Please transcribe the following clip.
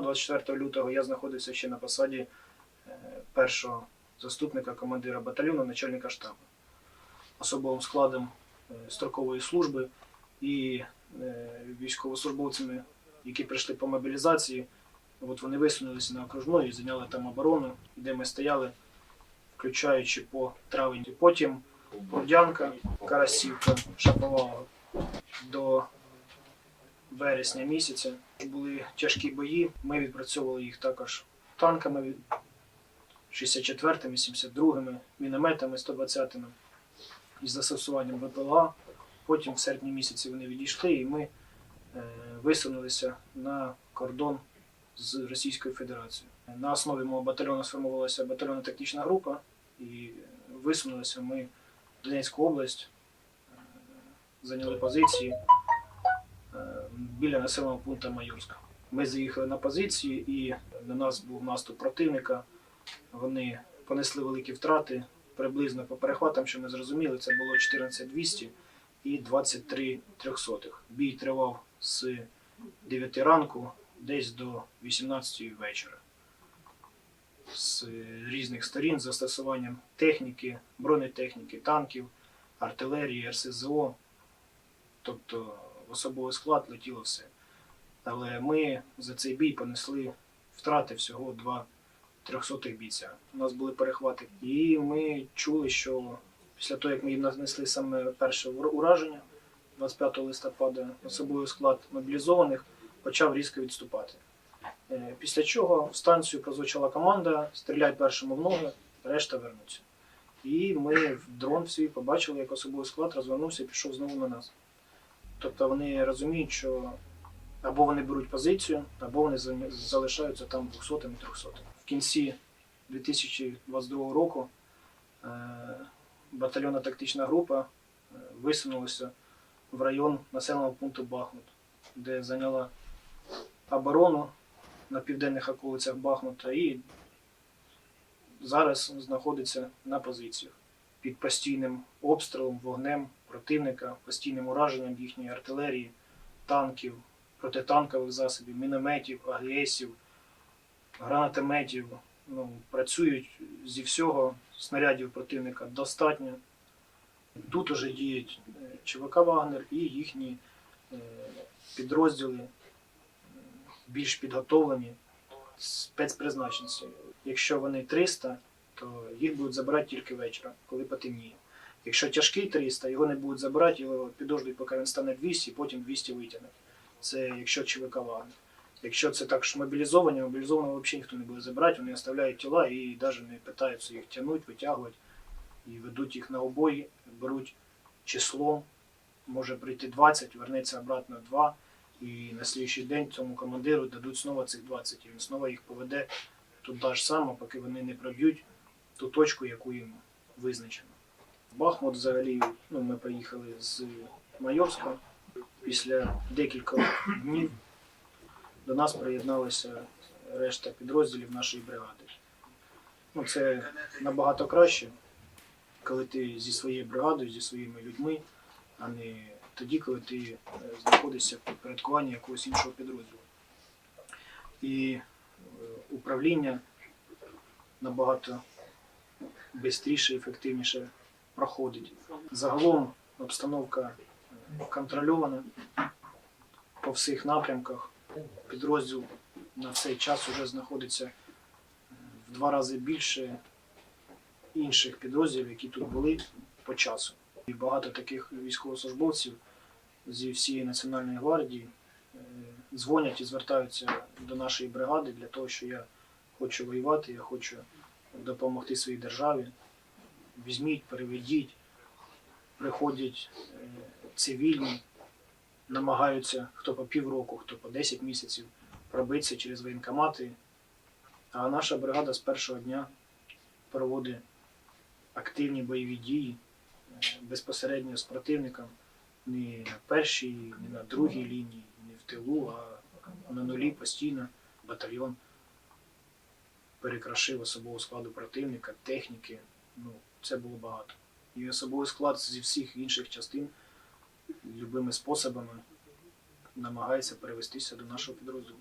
24 лютого я знаходився ще на посаді е, першого заступника командира батальйону, начальника штабу, особовим складом е, строкової служби і е, військовослужбовцями, які прийшли по мобілізації. От вони висунулися на окружну і зайняли там оборону, де ми стояли, включаючи по травень. Потім Бордянка, Карасівка, Шаповалова до вересня місяця. Були тяжкі бої. Ми відпрацьовували їх також танками 64-ми, 72-ми, мінометами 120-ми із застосуванням ВПЛА. Потім в серпні місяці вони відійшли і ми е, висунулися на кордон з Російською Федерацією. На основі мого батальйону сформувалася батальйонна тактична група і висунулися ми в Донецьку область, е, зайняли позиції біля населеного пункту Майорська. Ми заїхали на позиції і на нас був наступ противника. Вони понесли великі втрати. Приблизно по перехватам, що ми зрозуміли, це було 14200 і 23 трьохсотих. Бій тривав з 9 ранку десь до 18 вечора. З різних сторін застосуванням техніки, бронетехніки, танків, артилерії, РСЗО. Тобто особовий склад летіло все. Але ми за цей бій понесли втрати всього два трьохсотих бійця. У нас були перехвати. І ми чули, що після того, як ми їм нанесли саме перше ураження 25 листопада, особовий склад мобілізованих почав різко відступати. Е, Після чого в станцію прозвучала команда стріляй першому в ноги, решта вернуться. І ми в дрон свій побачили, як особовий склад розвернувся і пішов знову на нас. Тобто вони розуміють, що або вони беруть позицію, або вони залишаються там 200 і 300 В кінці 2022 року е, батальйонна тактична група е, висунулася в район населеного пункту Бахмут, де зайняла оборону на південних околицях Бахмута і зараз знаходиться на позиціях під постійним обстрілом, вогнем противника, постійним ураженням їхньої артилерії, танків, протитанкових засобів, мінометів, АГСів, гранатометів. Ну, працюють зі всього, снарядів противника достатньо. Тут уже діють е, ЧВК Вагнер і їхні е, підрозділи е, більш підготовлені спецпризначенці. Якщо вони 300, то їх будуть забирати тільки вечора, коли потемніє. Якщо тяжкий 300, його не будуть забирати, його підождуть, поки він стане 200, потім 200 витягнуть. Це якщо ЧВК Вагнер. Якщо це також мобілізовані, мобілізованого взагалі ніхто не буде забирати, вони оставляють тіла і навіть не питаються їх тягнути, витягувати і ведуть їх на обої, беруть число, може прийти 20, вернеться обратно 2, і на слідчий день цьому командиру дадуть знову цих 20, і він знову їх поведе туди ж само, поки вони не проб'ють ту точку, яку їм визначено. Бахмут взагалі, ну, ми поїхали з Майорська. Після декількох днів до нас приєдналася решта підрозділів нашої бригади. Ну, це набагато краще, коли ти зі своєю бригадою, зі своїми людьми, а не тоді, коли ти е, знаходишся в підпорядкуванні якогось іншого підрозділу. І е, управління набагато швидше ефективніше проходить. Загалом обстановка е, контрольована по всіх напрямках. Підрозділ на цей час вже знаходиться е, в два рази більше інших підрозділів, які тут були по часу. І багато таких військовослужбовців зі всієї Національної гвардії е, дзвонять і звертаються до нашої бригади для того, що я хочу воювати, я хочу допомогти своїй державі. Візьміть, переведіть, приходять е, цивільні, намагаються хто по півроку, хто по 10 місяців пробитися через воєнкомати. А наша бригада з першого дня проводить активні бойові дії е, безпосередньо з противником не на першій, не на другій лінії, не в тилу, а на нулі постійно батальйон перекрашив особового складу противника, техніки. Ну, це було багато. І особовий склад зі всіх інших частин любими способами намагається перевестися до нашого підрозділу.